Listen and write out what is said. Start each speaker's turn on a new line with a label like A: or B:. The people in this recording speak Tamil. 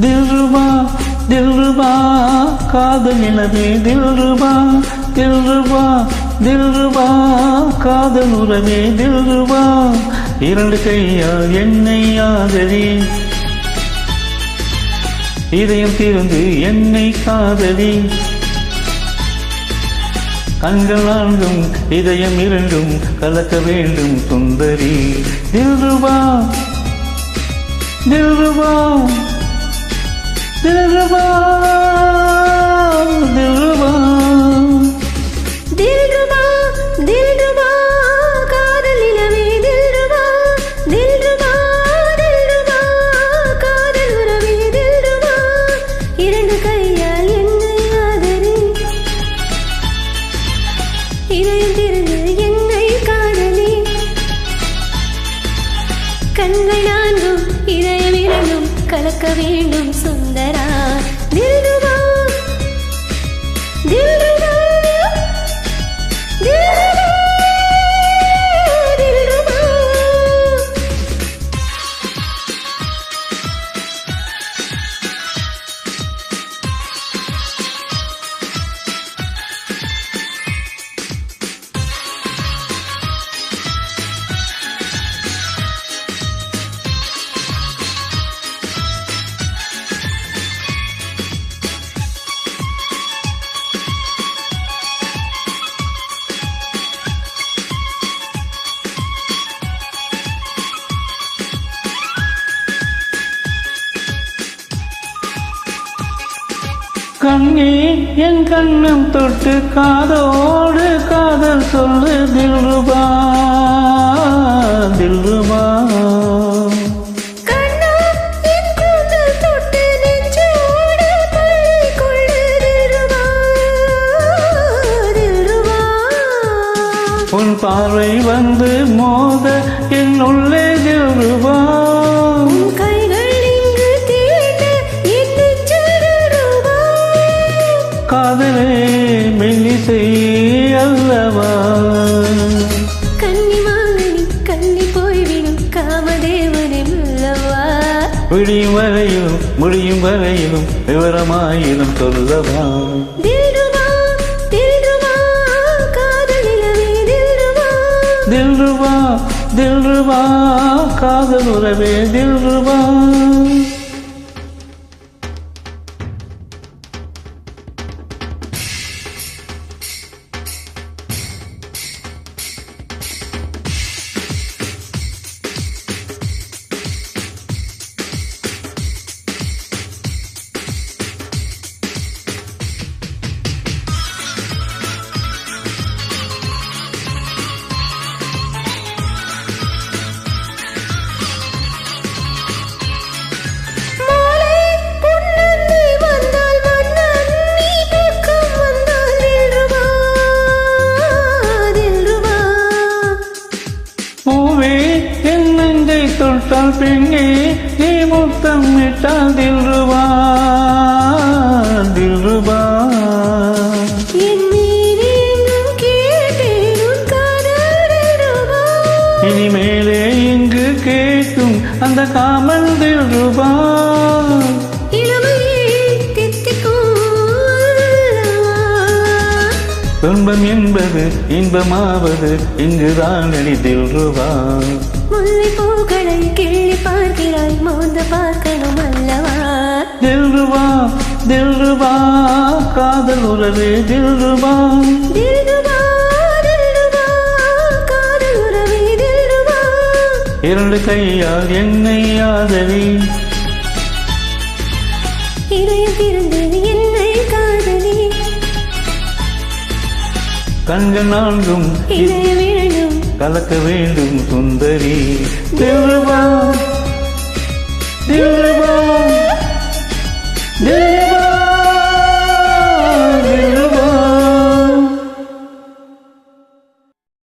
A: தில்ருபா தில்ருபா காதல் நிலவே தில்ருபா தில்ருபா தில்ருபா காதல் உறவே தில்ருபா இரண்டு கையால் என்னை ஆதரி இதயம் திறந்து என்னை காதலி. கண்கள் நான்கும் இதயம் இரண்டும் கலக்க வேண்டும் சுந்தரி. தில்ருபா தில்ருபா
B: கண்கள் நான்கும் இதயம் இரண்டும் கலக்க வேண்டும் சுந்தரா. தில்ருபா தில்ருபா
A: கண்ணே என் கண்ணம் தொட்டு காதோடு காதல் சொல்லு தில்ருபா தில்ருபா உன் பார்வை வந்து மோத என் உள்ளே தில்ருபா விடியும் வரையிலும் முடியும் வரையிலும் விவரமாயிலும் சொல்லவா
B: தில்ருபா தில்ருபா காதல்
A: உறவே தில்ருபா
B: மீது எங்கும் கேட்டேன் உன் காதல் தில்ருபா
A: இனிமேலே இங்கு கேட்கும் அந்த காமல் தில்ருபா துன்பம் என்பது இன்பமாவது இங்குதான் அடி தில்ருபா
B: முல்லை பூக்களை கிள்ளி பார்க்கிறாய் மோந்து பார்க்கணும் அல்லவா?
A: தில்ருபா தில்ருபா காதல் உறவே தில்ருபா இரண்டு கையால் என்னை ஆதரி.
B: இதயம் திறந்து என்னை
A: தங்க நான்கும் கலக்க வேண்டும் சுந்தரி. திருவா திருவா